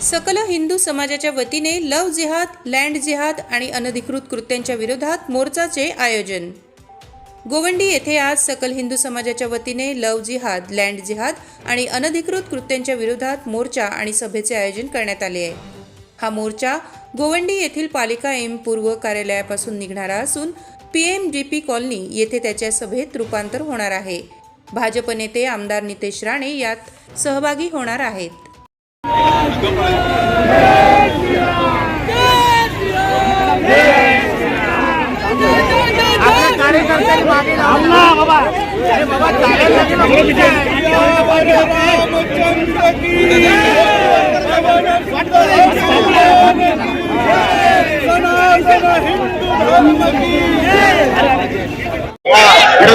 सकल हिंदू समाजाच्या वतीने लव जिहाद लँड जिहाद आणि अनधिकृत कृत्यांच्या विरोधात मोर्चाचे आयोजन. गोवंडी येथे आज सकल हिंदू समाजाच्या वतीने लव जिहाद लँड जिहाद आणि अनधिकृत कृत्यांच्या विरोधात मोर्चा आणि सभेचे आयोजन करण्यात आले आहे. हा मोर्चा गोवंडी येथील पालिका एम पूर्व कार्यालयापासून निघणारा असून P M D P colony येथे त्याच्या सभेत रूपांतर होणार आहे. भाजप नेते आमदार नितेश राणे यात सहभागी होणार आहेत.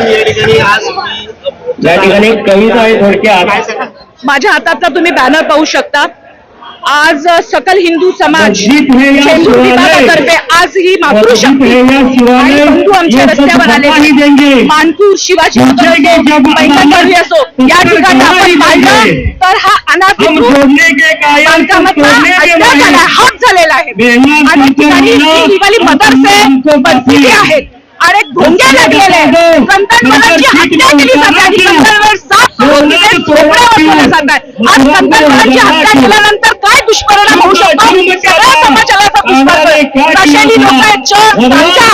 या ठिकाणी आज तुम्ही या ठिकाणी कविता आहे थोडक्यात. काय सांगा माझ्या हातातला तुम्ही बॅनर पाहू शकता. आज सकल हिंदू समाज है. विभागातर्फे आज ही मातृशक्ती है आणि बंधू आमच्या रस्त्यावर आले. मानपूर शिवाजी असो. या ठिकाणी आपण पाहिलं. तर हा अनाधिकृत माहिर हक झालेला आहे. आणि ठिकाणी ही मदरसे. आहेत. आणि हमको लागलेले आहेत. हत्या ठीक केली जाते हत्या. केल्यानंतर काय दुष्परिणाम होऊ शकतो सगळ्या समाजाला याचा दुष्परिणाम हमारे क्या नशेली लोक? आहेत चोर गांजा,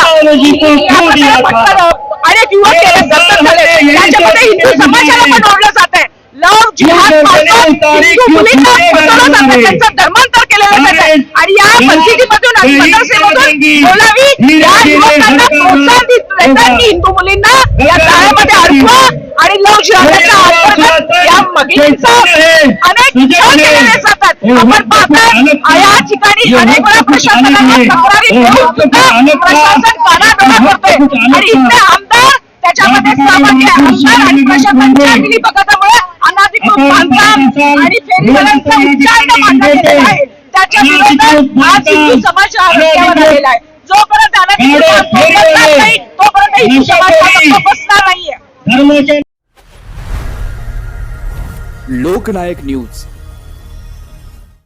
अनेक युवक दत्तक झाले त्याच्यामध्ये हिंदू समाजाला. पण ओढलं जात आहे लव जिहाद हिंदू मुलींना फसवलं जातं. त्यांचं धर्मांतर केलेलं जात आहे आणि या मस्जिदीमधून आणि मदरसेमधून. बोलावी या युवकांना प्रोत्साहन देत हिंदू मुलींना या आणि लव जिहादाच्या अंतर्गत लव या जिहाद भगिनींचं अनेक तुझे छळ. केलेले जातात आपण वक्त पाहताय भयानक या आहे. ठिकाणी अनेक वेळा वक्त प्रशासनाला भयानक आहे. तक्रारी देऊन वक्त सुद्धा भयानक आहे. प्रशासन कानाडोळा वक्त करतोय भयानक आणि इथले आहे. आमदार त्याच्यामध्ये या ठिकाणी सहभागी आहे. आमदार आणि प्रशासनाच्या आपण मिलीभगतामुळे अनाधिकृत आपण बांधकाम पाकिस्तान आणि फेरीवाल्यांचा विरोधात उच्चारण मांडण्यात येत आहे त्याच्या विरोधात आज हिंदू समाज रस्त्यावर आलेला आहे जोपर्यंत अनाधिकृत गाड्या बांधकाम बंद फेरीवाले. नाही तोपर्यंत हिंदू समाज गप्प बसणार नाहीये लोकनायक न्यूज.